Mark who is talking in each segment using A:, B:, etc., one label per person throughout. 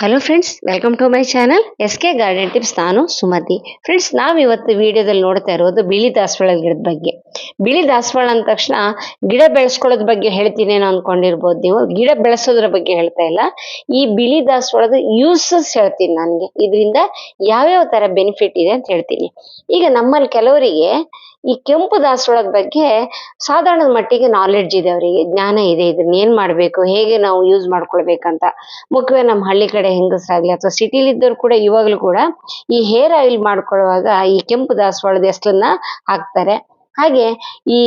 A: Hello friends welcome to my channel S K garden tips ನಾನು Sumathi. Friends ನಾವು ಇವತ್ತು ವಿಡಿಯೋದಲ್ಲಿ ನೋಡ್ತಾ ಇರೋದು ಬಿಳಿ ದಾಸವಾಳ ಗಿಡದ ಬಗ್ಗೆ. ಬಿಳಿ ದಾಸವಾಳ ಅಂದ ತಕ್ಷಣ ಗಿಡ ಬೆಳೆಸ್ಕೊಳ್ಳೋದ್ ಬಗ್ಗೆ ಹೇಳ್ತೀನೇನೋ ಅನ್ಕೊಂಡಿರ್ಬೋದು ನೀವು. ಗಿಡ ಬೆಳೆಸೋದ್ರ ಬಗ್ಗೆ ಹೇಳ್ತಾ ಇಲ್ಲ. ಈ ಬಿಳಿ ದಾಸವಾಳದ ಯೂಸಸ್ ಹೇಳ್ತೀನಿ ನನಗೆ. ಇದರಿಂದ ಯಾವ್ಯಾವ ತರ ಬೆನಿಫಿಟ್ ಇದೆ ಅಂತ ಹೇಳ್ತೀನಿ. ಈಗ ನಮ್ಮಲ್ಲಿ ಕೆಲವರಿಗೆ ಈ ಕೆಂಪು ದಾಸವಾಳದ ಬಗ್ಗೆ ಸಾಧಾರಣದ ಮಟ್ಟಿಗೆ ನಾಲೆಡ್ಜ್ ಇದೆ ಅವರಿಗೆ. ಜ್ಞಾನ ಇದೆ. ಇದನ್ನ ಏನ್ ಮಾಡ್ಬೇಕು? ಹೇಗೆ ನಾವು ಯೂಸ್ ಮಾಡ್ಕೊಳ್ಬೇಕಂತ. ಮುಖ್ಯವಾಗಿ ನಮ್ಮ ಹಳ್ಳಿ ಕಡೆ ಹೆಂಗಸ್ರಾಗ್ಲಿ ಅಥವಾ ಸಿಟಿಲಿ ಇದ್ದವ್ರು ಕೂಡ ಇವಾಗಲೂ ಕೂಡ ಈ ಹೇರ್ ಆಯಿಲ್ ಮಾಡ್ಕೊಳ್ಳುವಾಗ ಈ ಕೆಂಪು ದಾಸವಾಳದ ಹೆಸರನ್ನ ಹಾಕ್ತಾರೆ. ಹಾಗೆ ಈ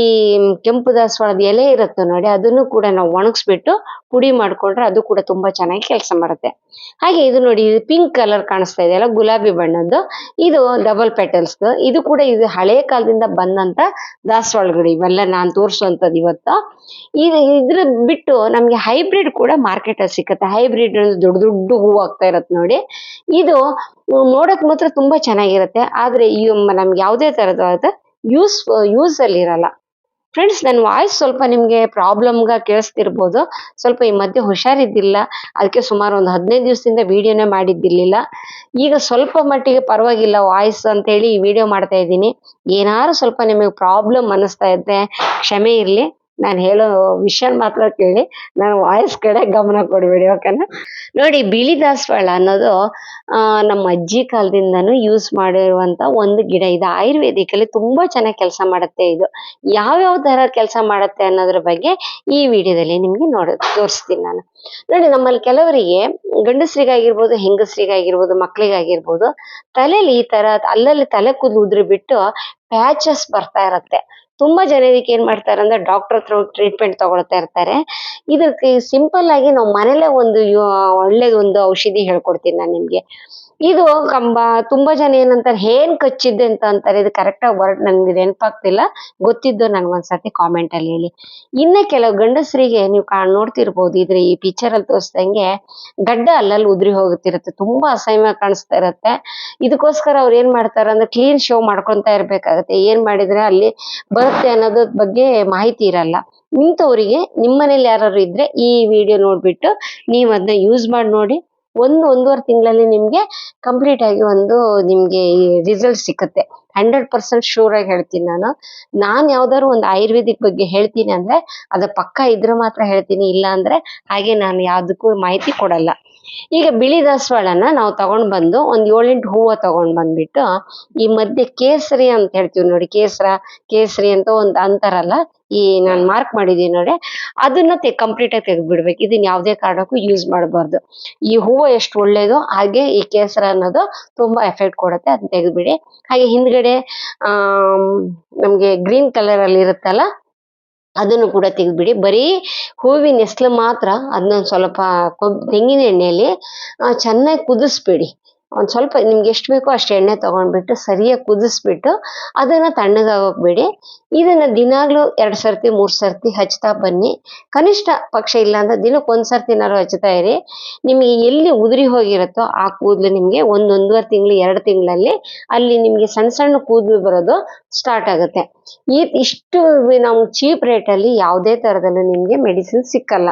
A: ಕೆಂಪು ದಾಸವಾಳದ ಎಲೆ ಇರುತ್ತೆ ನೋಡಿ, ಅದನ್ನು ಕೂಡ ನಾವು ಒಣಗಿಸ್ಬಿಟ್ಟು ಪುಡಿ ಮಾಡ್ಕೊಂಡ್ರೆ ಅದು ಕೂಡ ತುಂಬಾ ಚೆನ್ನಾಗಿ ಕೆಲಸ ಮಾಡುತ್ತೆ. ಹಾಗೆ ಇದು ನೋಡಿ, ಇದು ಪಿಂಕ್ ಕಲರ್ ಕಾಣಿಸ್ತಾ ಇದೆ ಅಲ್ಲ, ಗುಲಾಬಿ ಬಣ್ಣದ್ದು. ಇದು ಡಬಲ್ ಪೆಟಲ್ಸ್ ಇದು ಕೂಡ ಇದು ಹಳೆ ಕಾಲದಿಂದ ಬಂದಂತ ದಾಸವಾಳಗಳು ಇವೆಲ್ಲ ನಾನು ತೋರಿಸುವಂಥದ್ದು ಇವತ್ತು. ಇದು ಇದ್ರ ಬಿಟ್ಟು ನಮಗೆ ಹೈಬ್ರಿಡ್ ಕೂಡ ಮಾರ್ಕೆಟ್ ಅಲ್ಲಿ ಸಿಕ್ಕತ್ತೆ. ಹೈಬ್ರಿಡ್ ದೊಡ್ಡ ದೊಡ್ಡ ಹೂ ಆಗ್ತಾ ಇರತ್ತೆ ನೋಡಿ. ಇದು ನೋಡಕ್ ಮಾತ್ರ ತುಂಬಾ ಚೆನ್ನಾಗಿರುತ್ತೆ. ಆದ್ರೆ ಈ ನಮ್ಗೆ ಯಾವುದೇ ತರದಾದ ಯೂಸ್ ಯೂಸ್ ಅಲ್ಲಿ ಇರಲ್ಲ. ಫ್ರೆಂಡ್ಸ್ ನನ್ನ ವಾಯ್ಸ್ ಸ್ವಲ್ಪ ನಿಮ್ಗೆ ಪ್ರಾಬ್ಲಮ್ಗ ಕೇಳಿಸ್ತಿರ್ಬೋದು. ಸ್ವಲ್ಪ ಈ ಮಧ್ಯೆ ಹುಷಾರಿದ್ದಿಲ್ಲ. ಅದಕ್ಕೆ ಸುಮಾರು ಒಂದು ಹದಿನೈದು ದಿವಸದಿಂದ ವಿಡಿಯೋನೇ ಮಾಡಿದ್ದಿರ್ಲಿಲ್ಲ. ಈಗ ಸ್ವಲ್ಪ ಮಟ್ಟಿಗೆ ಪರವಾಗಿಲ್ಲ ವಾಯ್ಸ್ ಅಂತ ಹೇಳಿ ಈ ವಿಡಿಯೋ ಮಾಡ್ತಾ ಇದ್ದೀನಿ. ಏನಾದ್ರು ಸ್ವಲ್ಪ ನಿಮಗೆ ಪ್ರಾಬ್ಲಮ್ ಅನ್ನಿಸ್ತಾ ಇದ್ರೆ ಕ್ಷಮೆ ಇರಲಿ. ನಾನು ಹೇಳೋ ವಿಷಯ ಮಾತ್ರ ಕೇಳಿ ನಾನು ವಾಯ್ಸ್ ಕಡೆ ಗಮನ ಕೊಡಬೇಡಿ ಓಕೆನಾ ನೋಡಿ, ಬಿಳಿ ದಾಸವಾಳ ಅನ್ನೋದು ನಮ್ಮ ಅಜ್ಜಿ ಕಾಲದಿಂದನೂ ಯೂಸ್ ಮಾಡಿರುವಂತ ಒಂದು ಗಿಡ. ಇದು ಆಯುರ್ವೇದಿಕ್ ಅಲ್ಲಿ ತುಂಬಾ ಚೆನ್ನಾಗಿ ಕೆಲಸ ಮಾಡುತ್ತೆ ಇದು. ಯಾವ್ಯಾವ ತರ ಕೆಲಸ ಮಾಡುತ್ತೆ ಅನ್ನೋದ್ರ ಬಗ್ಗೆ ಈ ವಿಡಿಯೋದಲ್ಲಿ ನಿಮ್ಗೆ ನೋಡ, ತೋರಿಸ್ತೀನಿ ನಾನು. ನೋಡಿ, ನಮ್ಮಲ್ಲಿ ಕೆಲವರಿಗೆ ಗಂಡಸರಿಗಾಗಿರ್ಬೋದು, ಹೆಂಗಸರಿಗಾಗಿರ್ಬೋದು ಮಕ್ಕಳಿಗಾಗಿರ್ಬೋದು ತಲೆಯಲ್ಲಿ ಈ ತರ ಅಲ್ಲಲ್ಲಿ ತಲೆ ಕೂದಲು ಉದ್ರಿ ಬಿಟ್ಟು ಪ್ಯಾಚಸ್ ಬರ್ತಾ ಇರುತ್ತೆ. ತುಂಬಾ ಜನ ಇದಕ್ಕೆ ಏನ್ ಮಾಡ್ತಾರೆ ಅಂದ್ರೆ ಡಾಕ್ಟರ್ ಹತ್ರ ಟ್ರೀಟ್ಮೆಂಟ್ ತಗೊಳ್ತಾ ಇರ್ತಾರೆ. ಇದಕ್ಕೆ ಸಿಂಪಲ್ ಆಗಿ ನಾವು ಮನೇಲೆ ಒಂದು ಯು- ಒಳ್ಳೇದು ಒಂದು ಔಷಧಿ ಹೇಳ್ಕೊಡ್ತೀನಿ ನಾನು ನಿಮ್ಗೆ. ಇದು ಕಂಬ, ತುಂಬಾ ಜನ ಏನಂತಾರೆ, ಏನ್ ಕಚ್ಚಿದ್ದೆ ಅಂತ ಅಂತಾರೆ. ಇದು ಕರೆಕ್ಟ್ ಆಗಿ ವರ್ಡ್ ನನ್ಗೆ ನೆನಪಾಗ್ತಿಲ್ಲ. ಗೊತ್ತಿದ್ದು ನನ್ಗೊಂದ್ಸತಿ ಕಾಮೆಂಟ್ ಅಲ್ಲಿ ಹೇಳಿ. ಇನ್ನ ಕೆಲವು ಗಂಡಸರಿಗೆ ನೀವು ಕಾಣ್ ನೋಡ್ತಿರ್ಬೋದು, ಇದ್ರ ಈ ಪಿಕ್ಚರ್ ಅಲ್ಲಿ ತೋರಿಸ್ದಂಗೆ ಗಡ್ಡ ಅಲ್ಲಲ್ಲಿ ಉದ್ರಿ ಹೋಗುತ್ತಿರುತ್ತೆ, ತುಂಬಾ ಅಸಹ್ಯ ಕಾಣಿಸ್ತಾ ಇರತ್ತೆ. ಇದಕ್ಕೋಸ್ಕರ ಅವ್ರು ಏನ್ ಮಾಡ್ತಾರೆ ಅಂದ್ರೆ ಕ್ಲೀನ್ ಶೋ ಮಾಡ್ಕೊಂತ ಇರ್ಬೇಕಾಗತ್ತೆ. ಏನ್ ಮಾಡಿದ್ರೆ ಅಲ್ಲಿ ಬರುತ್ತೆ ಅನ್ನೋದ್ರ ಬಗ್ಗೆ ಮಾಹಿತಿ ಇರಲ್ಲ. ಇಂಥವರಿಗೆ ನಿಮ್ಮನೇಲಿ ಯಾರು ಇದ್ರೆ ಈ ವಿಡಿಯೋ ನೋಡ್ಬಿಟ್ಟು ನೀವು ಅದನ್ನ ಯೂಸ್ ಮಾಡಿ ನೋಡಿ ಒಂದು ಒಂದೂವರೆ ತಿಂಗಳಲ್ಲಿ ನಿಮಗೆ ಕಂಪ್ಲೀಟ್ ಆಗಿ ಒಂದು ನಿಮ್ಗೆ ರಿಸಲ್ಟ್ ಸಿಕ್ಕುತ್ತೆ. ಹಂಡ್ರೆಡ್ ಪರ್ಸೆಂಟ್ ಶೂರ್ ಆಗಿ ಹೇಳ್ತೀನಿ ನಾನು. ನಾನು ಯಾವ್ದಾದ್ರು ಒಂದು ಆಯುರ್ವೇದಿಕ್ ಬಗ್ಗೆ ಹೇಳ್ತೀನಿ ಅಂದ್ರೆ, ಅದು ಪಕ್ಕ ಇದ್ರೆ ಮಾತ್ರ ಹೇಳ್ತೀನಿ, ಇಲ್ಲ ಅಂದ್ರೆ ಹಾಗೆ ನಾನು ಯಾವ್ದಕ್ಕೂ ಮಾಹಿತಿ ಕೊಡಲ್ಲ. ಈಗ ಬಿಳಿ ದಾಸವಾಳನ ನಾವು ತಗೊಂಡ್ ಬಂದು ಒಂದ್ ಏಳೆಂಟು ಹೂವ ತಗೊಂಡ್ ಬಂದ್ಬಿಟ್ಟು ಈ ಮಧ್ಯೆ ಕೇಸರಿ ಅಂತ ಹೇಳ್ತೀವಿ ನೋಡಿ, ಕೇಸರ, ಕೇಸರಿ ಅಂತ ಒಂದ್ ಅಂತಾರಲ್ಲ ಈ ನಾನ್ ಮಾರ್ಕ್ ಮಾಡಿದೀನಿ ನೋಡಿ, ಅದನ್ನ ಕಂಪ್ಲೀಟ್ ಆಗಿ ತೆಗೆದ್ಬಿಡ್ಬೇಕು. ಇದನ್ನ ಯಾವುದೇ ಕಾರಣಕ್ಕೂ ಯೂಸ್ ಮಾಡಬಾರ್ದು. ಈ ಹೂವು ಎಷ್ಟು ಒಳ್ಳೇದು ಹಾಗೆ ಈ ಕೇಸರ ಅನ್ನೋದು ತುಂಬಾ ಎಫೆಕ್ಟ್ ಕೊಡುತ್ತೆ ಅದನ್ನ ತೆಗೆದ್ಬಿಡಿ. ಹಾಗೆ ಹಿಂದ್ಗಡೆ ಆ ನಮ್ಗೆ ಗ್ರೀನ್ ಕಲರ್ ಅಲ್ಲಿ ಇರುತ್ತಲ್ಲ ಅದನ್ನು ಕೂಡ ತೆಗೆದ್ಬಿಡಿ. ಬರೀ ಹೂವಿನ ಎಸ್ಲು ಮಾತ್ರ ಅದನ್ನ ಸ್ವಲ್ಪ ಕೊಬ್ ತೆಂಗಿನ ಎಣ್ಣೆಯಲ್ಲಿ ಚೆನ್ನಾಗಿ ಕುದಿಸ್ಬಿಡಿ. ಒಂದ್ ಸ್ವಲ್ಪ ನಿಮ್ಗೆ ಎಷ್ಟು ಬೇಕೋ ಅಷ್ಟು ಎಣ್ಣೆ ತಗೊಂಡ್ಬಿಟ್ಟು ಸರಿಯಾಗಿ ಕುದಿಸ್ಬಿಟ್ಟು ಅದನ್ನ ತಣ್ಣಗಾಗ್ಬೇಡಿ ಬಿಡಿ ಇದನ್ನ ದಿನಾಗ್ಲೂ ಎರಡ್ ಸರ್ತಿ, ಮೂರ್ ಸರ್ತಿ ಹಚ್ತಾ ಬನ್ನಿ. ಕನಿಷ್ಠ ಪಕ್ಷ ಇಲ್ಲ ಅಂದ್ರೆ ದಿನಕ್ಕೆ ಒಂದ್ ಸರ್ತಿನಾರು ಹಚ್ತಾ ಇರಿ. ನಿಮ್ಗೆ ಎಲ್ಲಿ ಉದುರಿ ಹೋಗಿರುತ್ತೋ ಆ ಕೂದಲು ನಿಮ್ಗೆ ಒಂದ್ ಒಂದೂವರೆ ತಿಂಗಳು, ಎರಡು ತಿಂಗಳಲ್ಲಿ ಅಲ್ಲಿ ನಿಮ್ಗೆ ಸಣ್ಣ ಸಣ್ಣ ಕೂದಲು ಬರೋದು ಸ್ಟಾರ್ಟ್ ಆಗುತ್ತೆ. ಈ ಇಷ್ಟು ನಾವು ಚೀಪ್ ರೇಟ್ ಅಲ್ಲಿ ಯಾವುದೇ ತರದಲ್ಲೂ ನಿಮ್ಗೆ ಮೆಡಿಸಿನ್ ಸಿಕ್ಕಲ್ಲ.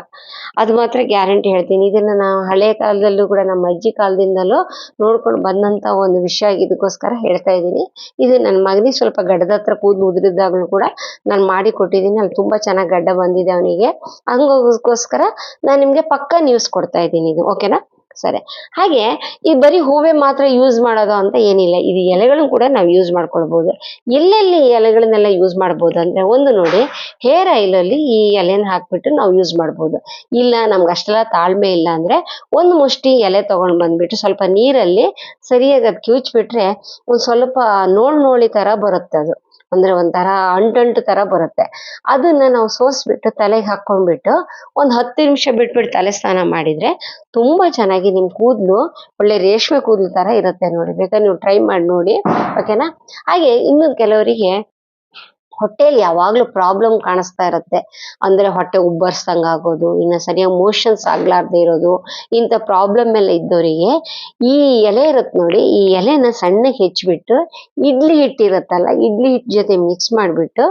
A: ಅದು ಮಾತ್ರ ಗ್ಯಾರಂಟಿ ಹೇಳ್ತೀನಿ. ಇದನ್ನ ನಾವು ಹಳೆ ಕಾಲದಲ್ಲೂ ಕೂಡ ನಮ್ಮ ಅಜ್ಜಿ ಕಾಲದಿಂದಲೂ ನೋಡ್ಕೊಂಡು ಬಂದಂತ ಒಂದು ವಿಷಯ ಇದಕ್ಕೋಸ್ಕರ ಹೇಳ್ತಾ ಇದ್ದೀನಿ. ಇದು ನನ್ನ ಮಗನಿಗೆ ಸ್ವಲ್ಪ ಗಡ್ಡದ ಹತ್ರ ಕೂದಲು ಉದುರಿದಾಗ್ಲೂ ಕೂಡ ನಾನು ಮಾಡಿ ಕೊಟ್ಟಿದ್ದೀನಿ. ಅಲ್ಲಿ ತುಂಬಾ ಚೆನ್ನಾಗಿ ಗಡ್ಡ ಬಂದಿದೆ ಅವನಿಗೆ. ಹಂಗೋಸ್ಕರ ನಾನು ನಿಮ್ಗೆ ಪಕ್ಕ ನ್ಯೂಸ್ ಕೊಡ್ತಾ ಇದ್ದೀನಿ ಇದು ಓಕೆನಾ ಸರಿ. ಹಾಗೆ ಈ ಬರೀ ಹೂವೆ ಮಾತ್ರ ಯೂಸ್ ಮಾಡೋದು ಅಂತ ಏನಿಲ್ಲ. ಇದು ಎಲೆಗಳನ್ನು ಕೂಡ ನಾವು ಯೂಸ್ ಮಾಡ್ಕೊಳ್ಬೋದು. ಎಲ್ಲೆಲ್ಲಿ ಎಲೆಗಳನ್ನೆಲ್ಲ ಯೂಸ್ ಮಾಡ್ಬೋದು ಅಂದ್ರೆ ಒಂದು ನೋಡಿ ಹೇರ್ ಆಯಿಲ್ ಅಲ್ಲಿ ಈ ಎಲೆನ ಹಾಕ್ಬಿಟ್ಟು ನಾವು ಯೂಸ್ ಮಾಡ್ಬೋದು. ಇಲ್ಲ, ನಮ್ಗೆ ಅಷ್ಟೆಲ್ಲ ತಾಳ್ಮೆ ಇಲ್ಲ ಅಂದ್ರೆ ಒಂದು ಮುಷ್ಟಿ ಎಲೆ ತಗೊಂಡ್ ಬಂದ್ಬಿಟ್ಟು ಸ್ವಲ್ಪ ನೀರಲ್ಲಿ ಸರಿಯಾಗಿ ಅದು ಕಿವುಚ್ಬಿಟ್ರೆ ಒಂದು ಸ್ವಲ್ಪ ನೋಳ್ ನೋಳಿ ಥರ ಬರುತ್ತೆ ಅದು. ಅಂದ್ರೆ ಒಂಥರ ಅಂಟಂಟು ತರ ಬರುತ್ತೆ. ಅದನ್ನ ನಾವು ಸೋಸ್ಬಿಟ್ಟು ತಲೆಗೆ ಹಾಕೊಂಡ್ಬಿಟ್ಟು ಒಂದ್ ಹತ್ತು ನಿಮಿಷ ಬಿಟ್ಬಿಟ್ಟು ತಲೆ ಸ್ನಾನ ಮಾಡಿದ್ರೆ ತುಂಬಾ ಚೆನ್ನಾಗಿ ನಿಮ್ ಕೂದಲು ಒಳ್ಳೆ ರೇಷ್ಮೆ ಕೂದಲು ತರ ಇರುತ್ತೆ ನೋಡಿ. ಬೇಕಾದ್ರೆ ನೀವು ಟ್ರೈ ಮಾಡಿ ನೋಡಿ. ಓಕೆನಾ ಹಾಗೆ ಇನ್ನು ಕೆಲವರಿಗೆ ಹೊಟ್ಟೆಯಲ್ಲಿ ಯಾವಾಗ್ಲೂ ಪ್ರಾಬ್ಲಮ್ ಕಾಣಿಸ್ತಾ ಇರುತ್ತೆ. ಅಂದ್ರೆ ಹೊಟ್ಟೆ ಉಬ್ಬರ್ಸ್ದಂಗ್ ಆಗೋದು ಇನ್ನು ಸರಿಯಾಗಿ ಮೋಷನ್ಸ್ ಆಗ್ಲಾರ್ದೆ ಇರೋದು, ಇಂಥ ಪ್ರಾಬ್ಲಮ್ ಎಲ್ಲ ಇದ್ದವರಿಗೆ ಈ ಎಲೆ ಇರುತ್ತೆ ನೋಡಿ, ಈ ಎಲೆನ ಸಣ್ಣಗೆ ಹೆಚ್ಚಿಬಿಟ್ಟು ಇಡ್ಲಿ ಹಿಟ್ಟಿರುತ್ತಲ್ಲ, ಇಡ್ಲಿ ಹಿಟ್ಟು ಜೊತೆ ಮಿಕ್ಸ್ ಮಾಡಿಬಿಟ್ಟು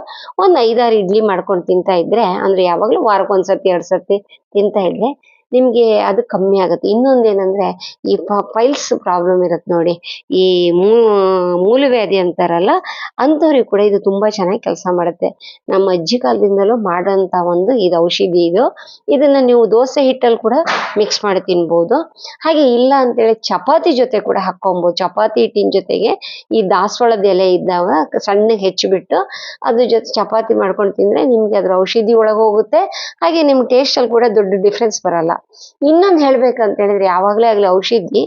A: ಒಂದು ಐದಾರು ಇಡ್ಲಿ ಮಾಡ್ಕೊಂಡು ತಿಂತಾ ಇದ್ರೆ, ಅಂದ್ರೆ ಯಾವಾಗ್ಲೂ ವಾರಕ್ಕೊಂದ್ಸತಿ ಎರಡ್ ಸರ್ತಿ ತಿಂತಾ ಇದ್ರೆ ನಿಮಗೆ ಅದು ಕಮ್ಮಿ ಆಗುತ್ತೆ. ಇನ್ನೊಂದೇನೆಂದರೆ, ಈ ಫೈಲ್ಸ್ ಪ್ರಾಬ್ಲಮ್ ಇರುತ್ತೆ ನೋಡಿ. ಈ ಮೂಲವ್ಯಾಧಿ ಅಂತಾರಲ್ಲ, ಅಂಥವ್ರಿಗೆ ಕೂಡ ಇದು ತುಂಬಾ ಚೆನ್ನಾಗಿ ಕೆಲಸ ಮಾಡುತ್ತೆ. ನಮ್ಮ ಅಜ್ಜಿ ಕಾಲದಿಂದಲೂ ಮಾಡೋಂಥ ಒಂದು ಇದು ಔಷಧಿ ಇದು. ಇದನ್ನ ನೀವು ದೋಸೆ ಹಿಟ್ಟಲ್ಲಿ ಕೂಡ ಮಿಕ್ಸ್ ಮಾಡಿ ತಿನ್ಬೋದು. ಹಾಗೆ ಇಲ್ಲ ಅಂತೇಳಿ ಚಪಾತಿ ಜೊತೆ ಕೂಡ ಹಾಕ್ಕೊಬೋದು. ಚಪಾತಿ ಹಿಟ್ಟಿನ ಜೊತೆಗೆ ಈ ದಾಸವಾಳದ ಎಲೆ ಇದ್ದಾವೆ, ಸಣ್ಣಗೆ ಹೆಚ್ಚಿಬಿಟ್ಟು ಅದ್ರ ಜೊತೆ ಚಪಾತಿ ಮಾಡ್ಕೊಂಡು ತಿಂದರೆ ನಿಮಗೆ ಅದ್ರ ಔಷಧಿ ಒಳಗೆ ಹೋಗುತ್ತೆ. ಹಾಗೆ ನಿಮ್ಮ ಟೇಸ್ಟಲ್ಲಿ ಕೂಡ ದೊಡ್ಡ ಡಿಫ್ರೆನ್ಸ್ ಬರಲ್ಲ. ಇನ್ನೊಂದು ಹೇಳ್ಬೇಕಂತ ಹೇಳಿದ್ರೆ ಯಾವಾಗಲೇ ಆಗ್ಲಿ ಔಷಧಿ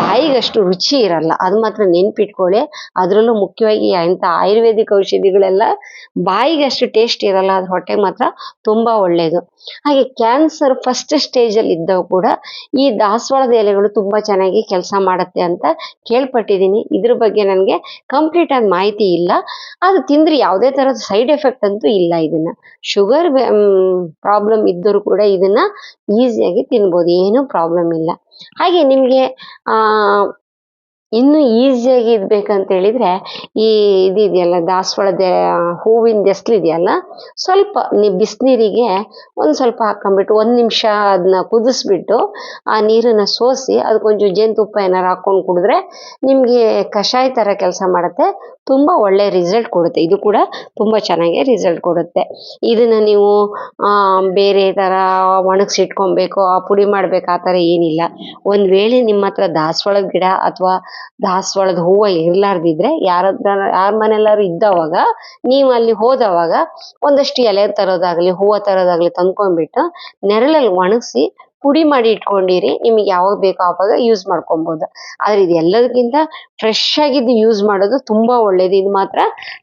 A: ಬಾಯಿಗಷ್ಟು ರುಚಿ ಇರಲ್ಲ. ಅದು ಮಾತ್ರ ನೆನ್ಪಿಟ್ಕೊಳ್ಳಿ ಅದರಲ್ಲೂ ಮುಖ್ಯವಾಗಿ ಎಂತ ಆಯುರ್ವೇದಿಕ್ ಔಷಧಿಗಳೆಲ್ಲ ಬಾಯಿಗೆ ಅಷ್ಟು ಟೇಸ್ಟ್ ಇರಲ್ಲ. ಅದು ಹೊಟ್ಟೆಗೆ ಮಾತ್ರ ತುಂಬಾ ಒಳ್ಳೇದು. ಹಾಗೆ ಕ್ಯಾನ್ಸರ್ ಫಸ್ಟ್ ಸ್ಟೇಜಲ್ಲಿ ಇದ್ದವು ಕೂಡ ಈ ದಾಸವಾಳದ ಎಲೆಗಳು ತುಂಬಾ ಚೆನ್ನಾಗಿ ಕೆಲಸ ಮಾಡುತ್ತೆ ಅಂತ ಕೇಳ್ಪಟ್ಟಿದ್ದೀನಿ. ಇದ್ರ ಬಗ್ಗೆ ನನಗೆ ಕಂಪ್ಲೀಟ್ ಆಗಿ ಮಾಹಿತಿ ಇಲ್ಲ. ಅದು ತಿಂದ್ರೆ ಯಾವುದೇ ಥರದ ಸೈಡ್ ಎಫೆಕ್ಟ್ ಅಂತೂ ಇಲ್ಲ ಇದನ್ನ. ಶುಗರ್ ಪ್ರಾಬ್ಲಮ್ ಇದ್ದರೂ ಕೂಡ ಇದನ್ನ ಈಸಿಯಾಗಿ ತಿನ್ಬೋದು, ಏನೂ ಪ್ರಾಬ್ಲಮ್ ಇಲ್ಲ. ಹಾಗೆ ನಿಮಗೆ ಇನ್ನೂ ಈಸಿಯಾಗಿ ಇದ್ಬೇಕಂತ ಹೇಳಿದ್ರೆ, ಈ ಇದಿದೆಯಲ್ಲ ದಾಸವಾಳದ ಹೂವಿನ ಇದೆಯಲ್ಲ, ಸ್ವಲ್ಪ ನೀ ಬಿಸಿನೀರಿಗೆ ಒಂದು ಸ್ವಲ್ಪ ಹಾಕೊಂಬಿಟ್ಟು ಒಂದು ನಿಮಿಷ ಅದನ್ನ ಕುದಿಸ್ಬಿಟ್ಟು, ಆ ನೀರನ್ನು ಸೋಸಿ ಅದಕ್ಕೊಂಚೂರು ಜೇನುತುಪ್ಪ ಏನಾರು ಹಾಕ್ಕೊಂಡು ಕುಡಿದ್ರೆ ನಿಮಗೆ ಕಷಾಯ ಥರ ಕೆಲಸ ಮಾಡುತ್ತೆ. ತುಂಬ ಒಳ್ಳೆ ರಿಸಲ್ಟ್ ಕೊಡುತ್ತೆ. ಇದು ಕೂಡ ತುಂಬ ಚೆನ್ನಾಗಿ ರಿಸಲ್ಟ್ ಕೊಡುತ್ತೆ. ಇದನ್ನು ನೀವು ಬೇರೆ ಥರ ಆ ಪುಡಿ ಮಾಡಬೇಕು, ಆ ಥರ ಏನಿಲ್ಲ. ಒಂದು ವೇಳೆ ನಿಮ್ಮ ಹತ್ರ ದಾಸವಾಳದ ಗಿಡ ಅಥವಾ ದಾಸವಾಳದ ಹೂವು ಇರ್ಲಾರ್ದಿದ್ರೆ ಯಾರ ಯಾರ ಮನೆಯಲ್ಲಾದ್ರು ಇದ್ದವಾಗ ನೀವು ಅಲ್ಲಿ ಹೋದವಾಗ ಒಂದಷ್ಟು ಎಲೆ ತರೋದಾಗ್ಲಿ, ಹೂವು ತರೋದಾಗ್ಲಿ ತಂದ್ಕೊಂಡ್ಬಿಟ್ಟು ನೆರಳಲ್ಲಿ ಒಣಗಿಸಿ ಪುಡಿ ಮಾಡಿ ಇಟ್ಕೊಂಡಿರಿ, ನಿಮಗೆ ಯಾವಾಗ ಬೇಕೋ ಆವಾಗ ಯೂಸ್ ಮಾಡ್ಕೊಬೋದು. ಆದ್ರೆ ಇದು ಎಲ್ಲದಕ್ಕಿಂತ ಫ್ರೆಶ್ ಆಗಿದ್ದು ಯೂಸ್ ಮಾಡೋದು ತುಂಬಾ ಒಳ್ಳೇದು. ಇದು ಮಾತ್ರ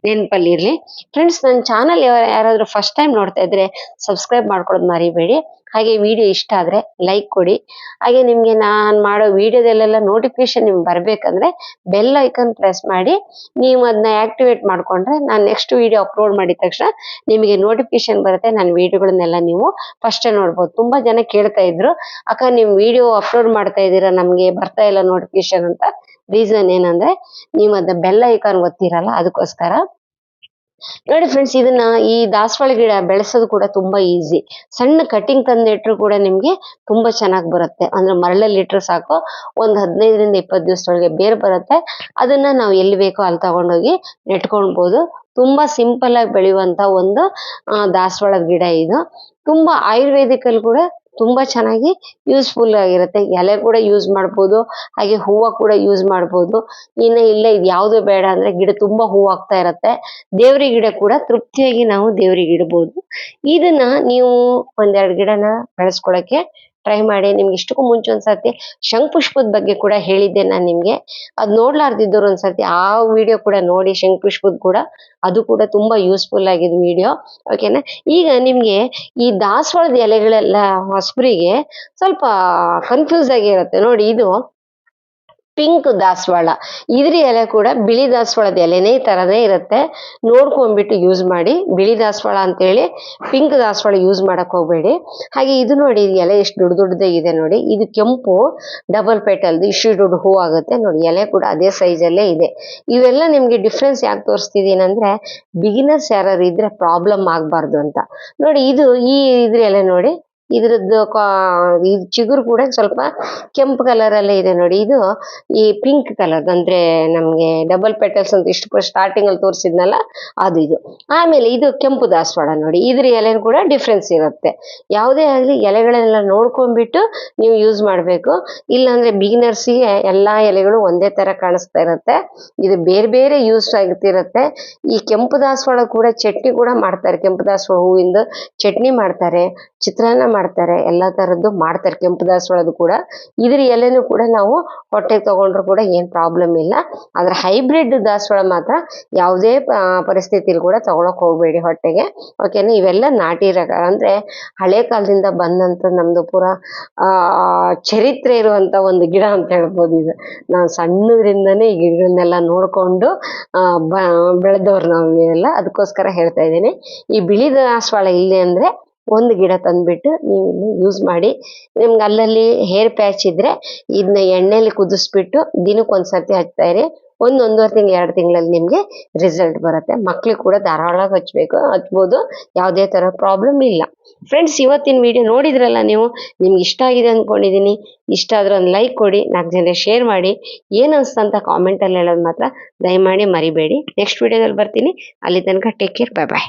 A: ನೆನಪಲ್ಲಿ ಇರ್ಲಿ. ಫ್ರೆಂಡ್ಸ್ ನನ್ನ ಚಾನಲ್ ಯಾರಾದರೂ ಫಸ್ಟ್ ಟೈಮ್ ನೋಡ್ತಾ ಇದ್ರೆ ಸಬ್ಸ್ಕ್ರೈಬ್ ಮಾಡ್ಕೊಳ್ಳೋದು ಮರಿಬೇಡಿ. ಹಾಗೆ ವಿಡಿಯೋ ಇಷ್ಟ ಆದ್ರೆ ಲೈಕ್ ಕೊಡಿ. ಹಾಗೆ ನಿಮಗೆ ನಾನು ಮಾಡೋ ವಿಡಿಯೋದಲ್ಲೆಲ್ಲ ನೋಟಿಫಿಕೇಶನ್ ನಿಮ್ಗೆ ಬರಬೇಕಂದ್ರೆ ಬೆಲ್ ಐಕನ್ ಪ್ರೆಸ್ ಮಾಡಿ, ನೀವು ಅದನ್ನ ಆಕ್ಟಿವೇಟ್ ಮಾಡ್ಕೊಂಡ್ರೆ ನಾನು ನೆಕ್ಸ್ಟ್ ವಿಡಿಯೋ ಅಪ್ಲೋಡ್ ಮಾಡಿದ ತಕ್ಷಣ ನಿಮಗೆ ನೋಟಿಫಿಕೇಶನ್ ಬರುತ್ತೆ. ನನ್ನ ವಿಡಿಯೋಗಳನ್ನೆಲ್ಲ ನೀವು ಫಸ್ಟೇ ನೋಡ್ಬೋದು. ತುಂಬಾ ಜನ ಕೇಳ್ತಾ ಇದ್ರು, ಅಕ್ಕ ನೀವು ವಿಡಿಯೋ ಅಪ್ಲೋಡ್ ಮಾಡ್ತಾ ಇದ್ದೀರಾ? ನಮಗೆ ಬರ್ತಾ ಇಲ್ಲ ನೋಟಿಫಿಕೇಶನ್ ಅಂತ. ರೀಸನ್ ಏನಂದ್ರೆ, ನೀವು ಅದನ್ನ ಬೆಲ್ ಐಕಾನ್ ಒತ್ತಿರಲ್ಲ ಅದಕ್ಕೋಸ್ಕರ ನೋಡಿ ಫ್ರೆಂಡ್ಸ್ ಇದನ್ನ ಈ ದಾಸವಾಳ ಗಿಡ ಬೆಳೆಸೋದು ಕೂಡ ತುಂಬಾ ಈಸಿ ಸಣ್ಣ ಕಟಿಂಗ್ ತಂದಿಟ್ರು ಕೂಡ ನಿಮ್ಗೆ ತುಂಬಾ ಚೆನ್ನಾಗಿ ಬರುತ್ತೆ. ಅಂದ್ರೆ ಮರಳಲ್ಲಿ ಇಟ್ರೆ ಸಾಕು, ಒಂದ್ ಹದಿನೈದರಿಂದ ಇಪ್ಪತ್ತು ದಿವಸದೊಳಗೆ ಬೇರ್ ಬರುತ್ತೆ. ಅದನ್ನ ನಾವು ಎಲ್ಲಿ ಬೇಕೋ ಅಲ್ಲಿ ತಗೊಂಡೋಗಿ ನೆಟ್ಕೊಳ್ಬಹುದು ತುಂಬಾ ಸಿಂಪಲ್ ಆಗಿ ಬೆಳೆಯುವಂತ ಒಂದು ದಾಸವಾಳದ ಗಿಡ ಇದು. ತುಂಬಾ ಆಯುರ್ವೇದಿಕ್ ಅಲ್ಲಿ ಕೂಡ ತುಂಬಾ ಚೆನ್ನಾಗಿ ಯೂಸ್ಫುಲ್ ಆಗಿರುತ್ತೆ. ಎಲೆ ಕೂಡ ಯೂಸ್ ಮಾಡಬಹುದು ಹಾಗೆ ಹೂವ ಕೂಡ ಯೂಸ್ ಮಾಡಬಹುದು ಇನ್ನು ಇಲ್ಲ ಇದು ಯಾವುದು ಬೇಡ ಅಂದ್ರೆ ಗಿಡ ತುಂಬಾ ಹೂವು ಆಗ್ತಾ ಇರತ್ತೆ. ದೇವ್ರಿ ಗಿಡ ಕೂಡ ತೃಪ್ತಿಯಾಗಿ ನಾವು ದೇವ್ರಿಗೆ ಇಡಬಹುದು ಇದನ್ನ ನೀವು ಒಂದೆರಡು ಗಿಡನ ಬೆಳೆಸ್ಕೊಳಕ್ಕೆ ಟ್ರೈ ಮಾಡಿ ನಿಮ್ಗೆ ಇಷ್ಟಕ್ಕೂ ಮುಂಚೆ ಒಂದ್ಸರ್ತಿ ಶಂಖುಪುಷ್ಪದ ಬಗ್ಗೆ ಕೂಡ ಹೇಳಿದ್ದೆ ನಾನು ನಿಮ್ಗೆ. ಅದ್ ನೋಡ್ಲಾರ್ದಿದ್ದವ್ರು ಒಂದ್ಸರ್ತಿ ಆ ವಿಡಿಯೋ ಕೂಡ ನೋಡಿ ಶಂಖುಪುಷ್ಪದ ಕೂಡ ಅದು ಕೂಡ ತುಂಬಾ ಯೂಸ್ಫುಲ್ ಆಗಿದೆ ವಿಡಿಯೋ ಓಕೆನಾ ಈಗ ನಿಮ್ಗೆ ಈ ದಾಸವಾಳದ ಎಲೆಗಳೆಲ್ಲ ಹೊಸಬರಿಗೆ ಸ್ವಲ್ಪ ಕನ್ಫ್ಯೂಸ್ ಆಗಿರುತ್ತೆ ನೋಡಿ ಇದು ಪಿಂಕ್ ದಾಸವಾಳ. ಇದ್ರ ಎಲೆ ಕೂಡ ಬಿಳಿ ದಾಸವಾಳದ ಎಲೆನೇ ತರನೇ ಇರುತ್ತೆ. ನೋಡ್ಕೊಂಡ್ಬಿಟ್ಟು ಯೂಸ್ ಮಾಡಿ ಬಿಳಿ ದಾಸವಾಳ ಅಂತೇಳಿ ಪಿಂಕ್ ದಾಸವಾಳ ಯೂಸ್ ಮಾಡಕ್ ಹೋಗ್ಬೇಡಿ. ಹಾಗೆ ಇದು ನೋಡಿ ಎಲೆ ಎಷ್ಟು ದೊಡ್ಡ ದೊಡ್ಡದಾಗಿದೆ ನೋಡಿ. ಇದು ಕೆಂಪು, ಡಬಲ್ ಪೆಟಲ್ದು, ಇಷ್ಟು ದೊಡ್ಡ ಹೂ ಆಗುತ್ತೆ ನೋಡಿ. ಎಲೆ ಕೂಡ ಅದೇ ಸೈಜಲ್ಲೇ ಇದೆ. ಇವೆಲ್ಲ ನಿಮ್ಗೆ ಡಿಫ್ರೆನ್ಸ್ ಯಾಕೆ ತೋರಿಸ್ತಿದೀನಿ ಅಂದ್ರೆ ಬಿಗಿನರ್ಸ್ ಯಾರು ಇದ್ರೆ ಪ್ರಾಬ್ಲಮ್ ಆಗಬಾರ್ದು ಅಂತ. ನೋಡಿ, ಇದು ಈ ಇದ್ರ ಎಲೆ ನೋಡಿ ಇದ್ರದ್ದು ಕಾ- ಈ ಚಿಗುರು ಕೂಡ ಸ್ವಲ್ಪ ಕೆಂಪು ಕಲರ್ ಅಲ್ಲೇ ಇದೆ ನೋಡಿ. ಇದು ಈ ಪಿಂಕ್ ಕಲರ್ ಅಂದ್ರೆ ನಮ್ಗೆ ಡಬಲ್ ಪೆಟಲ್ಸ್ ಅಂತ ಇಷ್ಟು ಸ್ಟಾರ್ಟಿಂಗ್ ಅಲ್ಲಿ ತೋರಿಸಿದ್ನಲ್ಲ, ಅದು ಇದು. ಆಮೇಲೆ ಇದು ಕೆಂಪು ದಾಸವಾಳ ನೋಡಿ. ಇದ್ರ ಎಲೆ ಕೂಡ ಡಿಫ್ರೆನ್ಸ್ ಇರುತ್ತೆ. ಯಾವುದೇ ಆಗಲಿ ಎಲೆಗಳನ್ನೆಲ್ಲ ನೋಡ್ಕೊಂಡ್ಬಿಟ್ಟು ನೀವು ಯೂಸ್ ಮಾಡಬೇಕು. ಇಲ್ಲಾಂದ್ರೆ ಬಿಗಿನರ್ಸಿಗೆ ಎಲ್ಲಾ ಎಲೆಗಳು ಒಂದೇ ತರ ಕಾಣಿಸ್ತಾ ಇರುತ್ತೆ. ಇದು ಬೇರೆ ಬೇರೆ ಯೂಸ್ ಆಗ್ತಿರುತ್ತೆ ಈ ಕೆಂಪು ದಾಸವಾಳ ಕೂಡ ಚಟ್ನಿ ಕೂಡ ಮಾಡ್ತಾರೆ. ಕೆಂಪು ದಾಸವಾಳ ಹೂವಿಂದ ಚಟ್ನಿ ಮಾಡ್ತಾರೆ. ಚಿತ್ರಾನ್ನ ಮಾಡ್ತಾರೆ, ಎಲ್ಲ ತರದ್ದು ಮಾಡ್ತಾರೆ. ಕೆಂಪು ದಾಸವಾಳದ್ದು ಕೂಡ ಇದ್ರ ಎಲೆನೂ ಕೂಡ ನಾವು ಹೊಟ್ಟೆಗೆ ತಗೊಂಡ್ರು ಕೂಡ ಏನ್ ಪ್ರಾಬ್ಲಮ್ ಇಲ್ಲ. ಆದ್ರೆ ಹೈಬ್ರಿಡ್ ದಾಸವಾಳ ಮಾತ್ರ ಯಾವುದೇ ಪರಿಸ್ಥಿತಿಲಿ ಕೂಡ ತಗೊಳಕ್ ಹೋಗ್ಬೇಡಿ ಹೊಟ್ಟೆಗೆ. ಓಕೆನಾ ಇವೆಲ್ಲ ನಾಟಿ ರಕ ಅಂದ್ರೆ ಹಳೆ ಕಾಲದಿಂದ ಬಂದಂತ ನಮ್ದು ಪೂರ ಚರಿತ್ರೆ ಇರುವಂತ ಒಂದು ಗಿಡ ಅಂತ ಹೇಳ್ಬೋದು ಇದು ನಾವು ಸಣ್ಣದ್ರಿಂದನೇ ಈ ಗಿಡಗಳನ್ನೆಲ್ಲ ನೋಡ್ಕೊಂಡು ಬ, ಬೆಳೆದವ್ರು ನಾವು ಎಲ್ಲ ಅದಕ್ಕೋಸ್ಕರ ಹೇಳ್ತಾ ಇದ್ದೀನಿ. ಈ ಬಿಳಿ ದಾಸವಾಳ ಇಲ್ಲಿ ಅಂದ್ರೆ ಒಂದು ಗಿಡ ತಂದ್ಬಿಟ್ಟು ನೀವು ಯೂಸ್ ಮಾಡಿ. ನಿಮ್ಗೆ ಅಲ್ಲಲ್ಲಿ ಹೇರ್ ಪ್ಯಾಚ್ ಇದ್ರೆ ಇದನ್ನ ಎಣ್ಣೆಲಿ ಕುದಿಸ್ಬಿಟ್ಟು ದಿನಕ್ಕೆ ಒಂದ್ಸರ್ತಿ ಹಚ್ತಾ ಇರಿ. ಒಂದು ಒಂದೂವರೆ ತಿಂಗಳು, ಎರಡು ತಿಂಗಳಲ್ಲಿ ನಿಮಗೆ ರಿಸಲ್ಟ್ ಬರುತ್ತೆ. ಮಕ್ಳಿಗೆ ಕೂಡ ಧಾರಾಳಾಗಿ ಹಚ್ಬೇಕು, ಹಚ್ಬೋದು. ಯಾವುದೇ ಥರ ಪ್ರಾಬ್ಲಮ್ ಇಲ್ಲ. ಫ್ರೆಂಡ್ಸ್ ಇವತ್ತಿನ ವಿಡಿಯೋ ನೋಡಿದ್ರಲ್ಲ ನೀವು? ನಿಮ್ಗೆ ಇಷ್ಟ ಆಗಿದೆ ಅಂದ್ಕೊಂಡಿದ್ದೀನಿ ಇಷ್ಟ ಆದ್ರೆ ಒಂದು ಲೈಕ್ ಕೊಡಿ, ನಾಲ್ಕು ಜನ ಶೇರ್ ಮಾಡಿ. ಏನು ಅನ್ಸ್ತಂತ ಕಾಮೆಂಟಲ್ಲಿ ಹೇಳೋದು ಮಾತ್ರ ದಯಮಾಡಿ ಮರಿಬೇಡಿ. ನೆಕ್ಸ್ಟ್ ವಿಡಿಯೋದಲ್ಲಿ ಬರ್ತೀನಿ. ಅಲ್ಲಿ ತನಕ ಟೇಕ್ ಕೇರ್ ಬಾಯ್ ಬಾಯ್